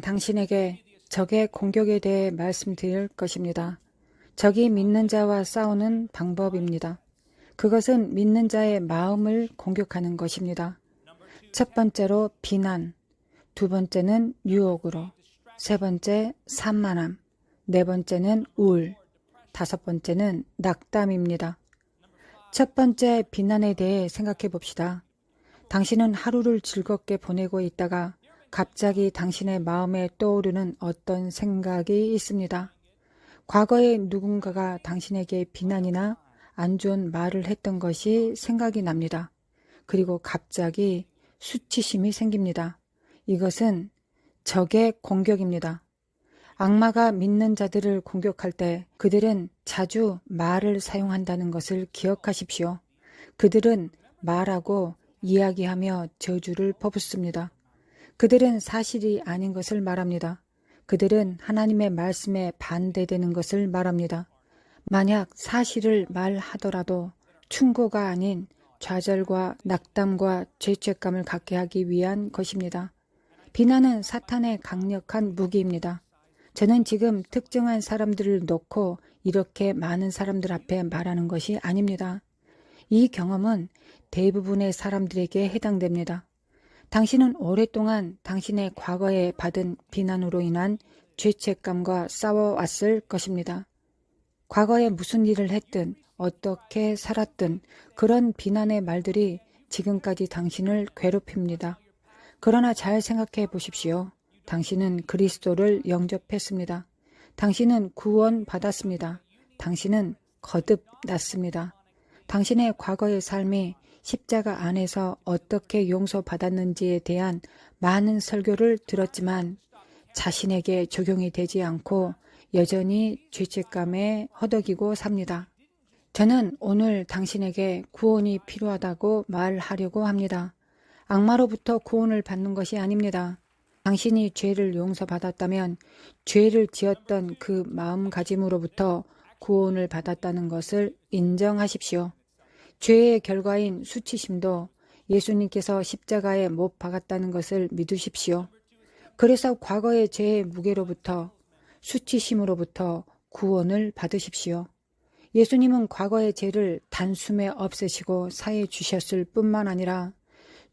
당신에게 적의 공격에 대해 말씀드릴 것입니다. 적이 믿는 자와 싸우는 방법입니다. 그것은 믿는 자의 마음을 공격하는 것입니다. 첫 번째로 비난, 두 번째는 유혹으로, 세 번째 산만함, 네 번째는 우울, 다섯 번째는 낙담입니다. 첫 번째 비난에 대해 생각해 봅시다. 당신은 하루를 즐겁게 보내고 있다가 갑자기 당신의 마음에 떠오르는 어떤 생각이 있습니다. 과거에 누군가가 당신에게 비난이나 안 좋은 말을 했던 것이 생각이 납니다. 그리고 갑자기 수치심이 생깁니다. 이것은 적의 공격입니다. 악마가 믿는 자들을 공격할 때 그들은 자주 말을 사용한다는 것을 기억하십시오. 그들은 말하고 이야기하며 저주를 퍼붓습니다. 그들은 사실이 아닌 것을 말합니다. 그들은 하나님의 말씀에 반대되는 것을 말합니다. 만약 사실을 말하더라도 충고가 아닌 좌절과 낙담과 죄책감을 갖게 하기 위한 것입니다. 비난은 사탄의 강력한 무기입니다. 저는 지금 특정한 사람들을 놓고 이렇게 많은 사람들 앞에 말하는 것이 아닙니다. 이 경험은 대부분의 사람들에게 해당됩니다. 당신은 오랫동안 당신의 과거에 받은 비난으로 인한 죄책감과 싸워왔을 것입니다. 과거에 무슨 일을 했든 어떻게 살았든 그런 비난의 말들이 지금까지 당신을 괴롭힙니다. 그러나 잘 생각해 보십시오. 당신은 그리스도를 영접했습니다. 당신은 구원 받았습니다. 당신은 거듭났습니다. 당신의 과거의 삶이 십자가 안에서 어떻게 용서받았는지에 대한 많은 설교를 들었지만 자신에게 적용이 되지 않고 여전히 죄책감에 허덕이고 삽니다. 저는 오늘 당신에게 구원이 필요하다고 말하려고 합니다. 악마로부터 구원을 받는 것이 아닙니다. 당신이 죄를 용서받았다면 죄를 지었던 그 마음가짐으로부터 구원을 받았다는 것을 인정하십시오. 죄의 결과인 수치심도 예수님께서 십자가에 못 박았다는 것을 믿으십시오. 그래서 과거의 죄의 무게로부터 수치심으로부터 구원을 받으십시오. 예수님은 과거의 죄를 단숨에 없애시고 사해 주셨을 뿐만 아니라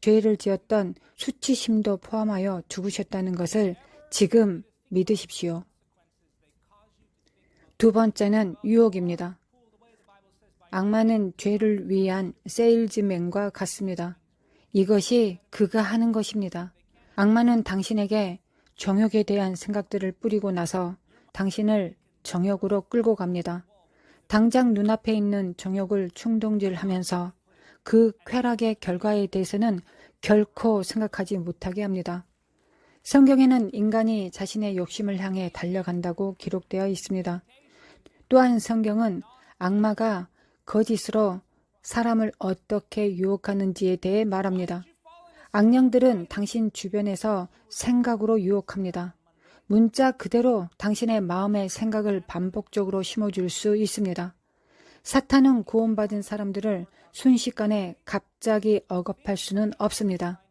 죄를 지었던 수치심도 포함하여 죽으셨다는 것을 지금 믿으십시오. 두 번째는 유혹입니다. 악마는 죄를 위한 세일즈맨과 같습니다. 이것이 그가 하는 것입니다. 악마는 당신에게 정욕에 대한 생각들을 뿌리고 나서 당신을 정욕으로 끌고 갑니다. 당장 눈앞에 있는 정욕을 충동질하면서 그 쾌락의 결과에 대해서는 결코 생각하지 못하게 합니다. 성경에는 인간이 자신의 욕심을 향해 달려간다고 기록되어 있습니다. 또한 성경은 악마가 거짓으로 사람을 어떻게 유혹하는지에 대해 말합니다. 악령들은 당신 주변에서 생각으로 유혹합니다. 문자 그대로 당신의 마음의 생각을 반복적으로 심어줄 수 있습니다. 사탄은 구원받은 사람들을 순식간에 갑자기 억압할 수는 없습니다.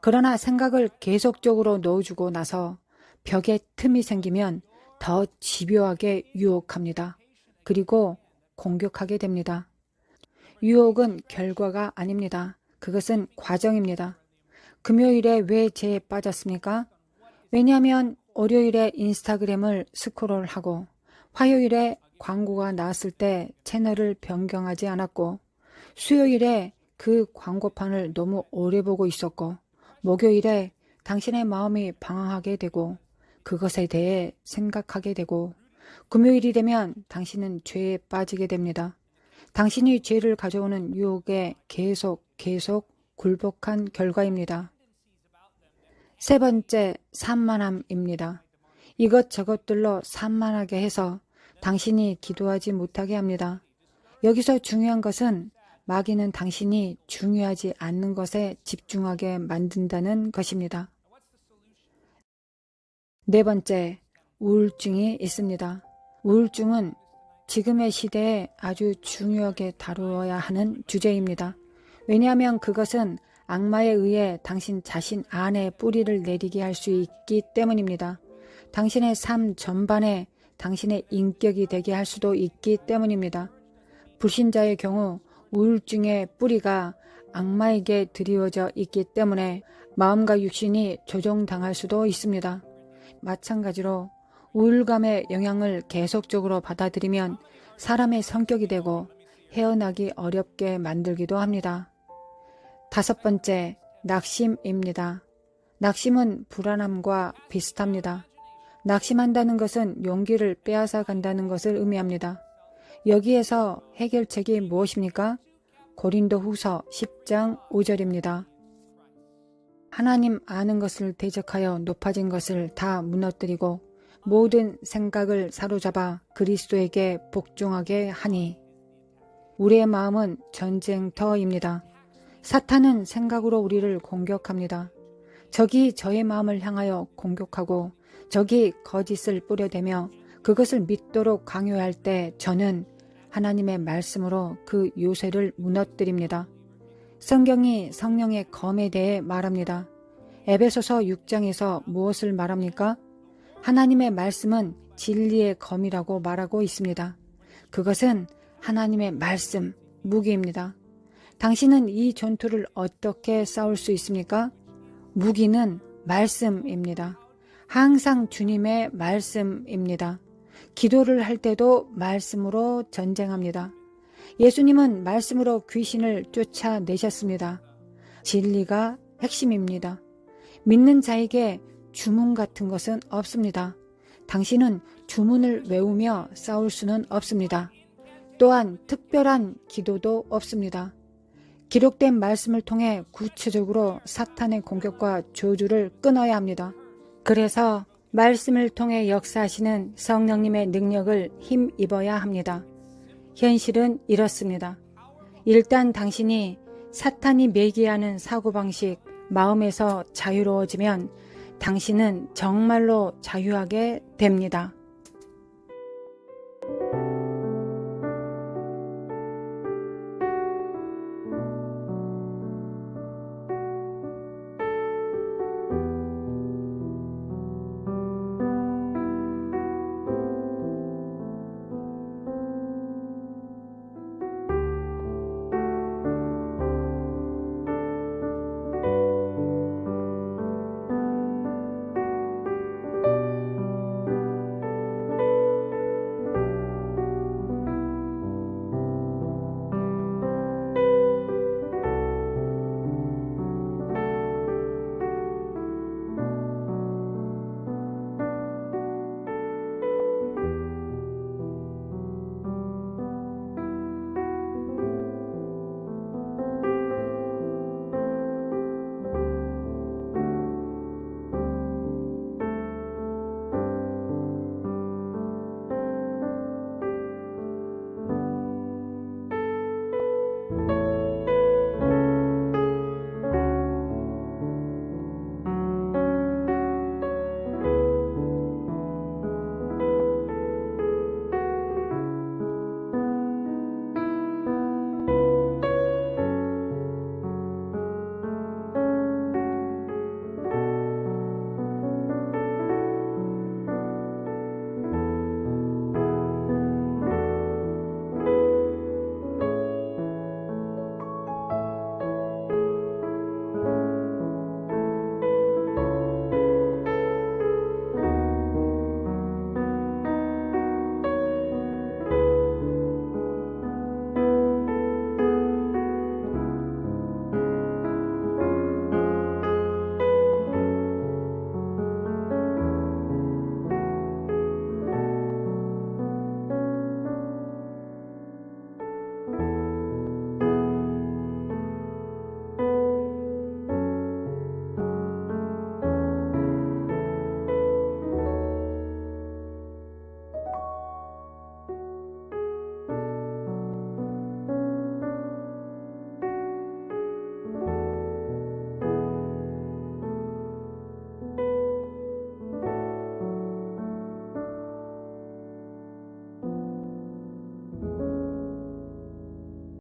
그러나 생각을 계속적으로 넣어주고 나서 벽에 틈이 생기면 더 집요하게 유혹합니다. 그리고 공격하게 됩니다. 유혹은 결과가 아닙니다. 그것은 과정입니다. 금요일에 왜 죄에 빠졌습니까? 왜냐하면 월요일에 인스타그램을 스크롤하고 화요일에 광고가 나왔을 때 채널을 변경하지 않았고 수요일에 그 광고판을 너무 오래 보고 있었고 목요일에 당신의 마음이 방황하게 되고 그것에 대해 생각하게 되고 금요일이 되면 당신은 죄에 빠지게 됩니다. 당신이 죄를 가져오는 유혹에 계속 계속 굴복한 결과입니다. 세 번째, 산만함입니다. 이것저것들로 산만하게 해서 당신이 기도하지 못하게 합니다. 여기서 중요한 것은 마귀는 당신이 중요하지 않는 것에 집중하게 만든다는 것입니다. 네 번째, 우울증이 있습니다. 우울증은 지금의 시대에 아주 중요하게 다루어야 하는 주제입니다. 왜냐하면 그것은 악마에 의해 당신 자신 안에 뿌리를 내리게 할 수 있기 때문입니다. 당신의 삶 전반에 당신의 인격이 되게 할 수도 있기 때문입니다. 불신자의 경우 우울증의 뿌리가 악마에게 드리워져 있기 때문에 마음과 육신이 조종당할 수도 있습니다. 마찬가지로 우울감의 영향을 계속적으로 받아들이면 사람의 성격이 되고 헤어나기 어렵게 만들기도 합니다. 다섯 번째, 낙심입니다. 낙심은 불안함과 비슷합니다. 낙심한다는 것은 용기를 빼앗아 간다는 것을 의미합니다. 여기에서 해결책이 무엇입니까? 고린도 후서 10장 5절입니다. 하나님 아는 것을 대적하여 높아진 것을 다 무너뜨리고 모든 생각을 사로잡아 그리스도에게 복종하게 하니 우리의 마음은 전쟁터입니다. 사탄은 생각으로 우리를 공격합니다. 적이 저의 마음을 향하여 공격하고 적이 거짓을 뿌려대며 그것을 믿도록 강요할 때 저는 하나님의 말씀으로 그 요새를 무너뜨립니다. 성경이 성령의 검에 대해 말합니다. 에베소서 6장에서 무엇을 말합니까? 하나님의 말씀은 진리의 검이라고 말하고 있습니다. 그것은 하나님의 말씀, 무기입니다. 당신은 이 전투를 어떻게 싸울 수 있습니까? 무기는 말씀입니다. 항상 주님의 말씀입니다. 기도를 할 때도 말씀으로 전쟁합니다. 예수님은 말씀으로 귀신을 쫓아내셨습니다. 진리가 핵심입니다. 믿는 자에게 주문 같은 것은 없습니다. 당신은 주문을 외우며 싸울 수는 없습니다. 또한 특별한 기도도 없습니다. 기록된 말씀을 통해 구체적으로 사탄의 공격과 저주를 끊어야 합니다. 그래서 말씀을 통해 역사하시는 성령님의 능력을 힘입어야 합니다. 현실은 이렇습니다. 일단 당신이 사탄이 매개하는 사고방식, 마음에서 자유로워지면 당신은 정말로 자유하게 됩니다.